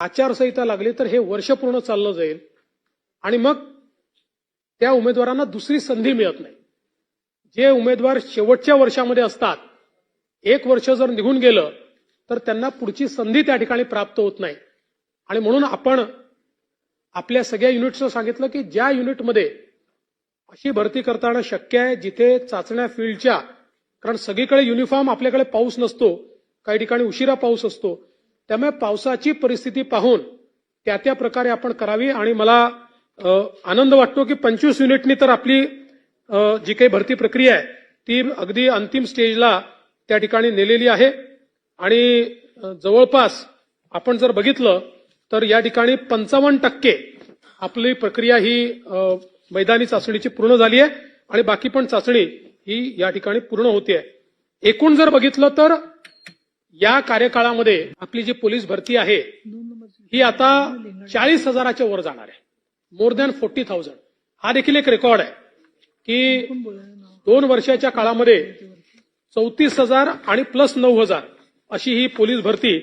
आचारसंहिता लागली तर हे वर्ष पूर्ण चाललं जाईल. आणि मग त्या उमेदवारांना दुसरी संधी मिळत नाही. जे उमेदवार शेवटच्या वर्षामध्ये असतात एक वर्ष जर निघून गेलं तर त्यांना पुढची संधी त्या ठिकाणी प्राप्त होत नाही. आणि म्हणून आपण आपल्या सगळ्या युनिट्सनं सांगितलं की ज्या युनिटमध्ये अशी भरती करताना शक्य आहे जिथे चाचण्या फील्डच्या कारण सगळीकडे युनिफॉर्म आपल्याकडे पाऊस नसतो काही ठिकाणी उशिरा पाऊस असतो त्यामुळे पावसाची परिस्थिती पाहून त्या त्या प्रकारे आपण करावी. आणि मला आनंद वाटतो की पंचवीस युनिटनी तर आपली जी काही भरती प्रक्रिया आहे ती अगदी अंतिम स्टेजला त्या ठिकाणी नेलेली आहे. आणि जवळपास आपण जर बघितलं तर या ठिकाणी पंचावन्न टक्के आपली प्रक्रिया ही मैदानी चाचणीची पूर्ण झाली आहे. आणि बाकी पण चाचणी ही या ठिकाणी पूर्ण होते. एकूण जर बघितलं तर या कार्यकाळामध्ये आपली जी पोलीस भरती आहे ही आता चाळीस हजाराच्या वर जाणार आहे. मोर दॅन फोर्टी थाउजंड हा देखील एक रेकॉर्ड आहे की दोन वर्षाच्या काळामध्ये चौतीस हजार आणि प्लस नऊ हजार अशी ही पोलीस भरती